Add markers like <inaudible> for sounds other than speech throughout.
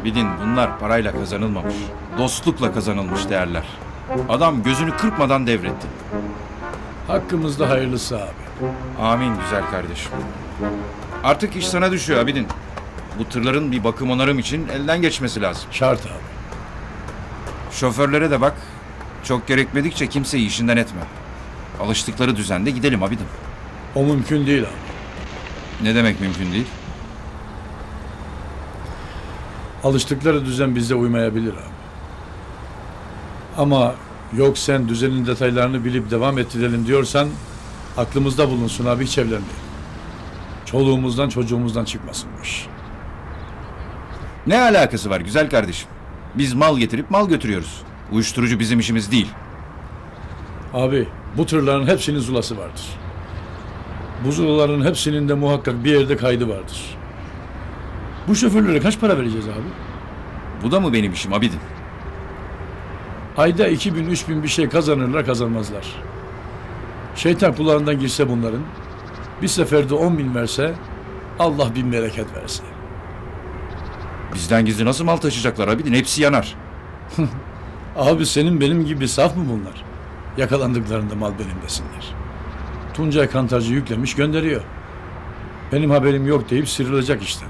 Abidin bunlar parayla kazanılmamış. Dostlukla kazanılmış değerler. Adam gözünü kırpmadan devretti. Hakkımızda hayırlısı abi. Amin güzel kardeşim. Artık iş sana düşüyor Abidin. Bu tırların bir bakım onarım için elden geçmesi lazım. Şart abi. Şoförlere de bak. Çok gerekmedikçe kimseyi işinden etme. Alıştıkları düzende gidelim Abidin. O mümkün değil abi. Ne demek mümkün değil? Alıştıkları düzen bizde uymayabilir abi. Ama yok sen düzenin detaylarını bilip devam ettirelim diyorsan aklımızda bulunsun abi hiç evlenmeyin. Çoluğumuzdan çocuğumuzdan çıkmasın bu iş. Ne alakası var güzel kardeşim? Biz mal getirip mal götürüyoruz. Uyuşturucu bizim işimiz değil. Abi bu tırların hepsinin zulası vardır. Bu zulaların hepsinin de muhakkak bir yerde kaydı vardır. Bu şoförlere kaç para vereceğiz abi? Bu da mı benim işim Abidin? Ayda 2000 3000 bir şey kazanırlar kazanmazlar. Şeytan kulağından girse bunların bir seferde 10 bin verse Allah bin bereket verse. Bizden gizli nasıl mal taşıyacaklar Abidin? Hepsi yanar. <laughs> Abi senin benim gibi saf mı bunlar? Yakalandıklarında mal benim desinler. Tuncay kantarcı yüklemiş gönderiyor. Benim haberim yok deyip sıyrılacak işte.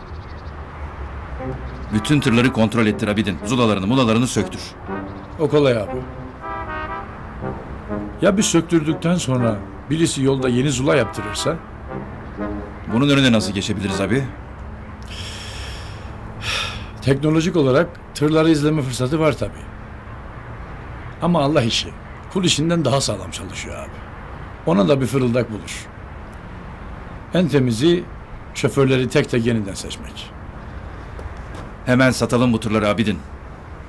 Bütün tırları kontrol ettir Abidin. Zulalarını mulalarını söktür. O kolay abi. Ya bir söktürdükten sonra birisi yolda yeni zula yaptırırsa? Bunun önüne nasıl geçebiliriz abi? Teknolojik olarak tırları izleme fırsatı var tabii. Ama Allah işi. Kul işinden daha sağlam çalışıyor abi. Ona da bir fırıldak bulur. En temizi şoförleri tek tek yeniden seçmek. Hemen satalım bu tırları Abidin.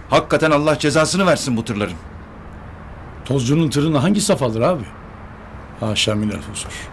Hakikaten Allah cezasını versin bu tırların. Tozcunun tırını hangi saf alır abi? Haşa minel huzur.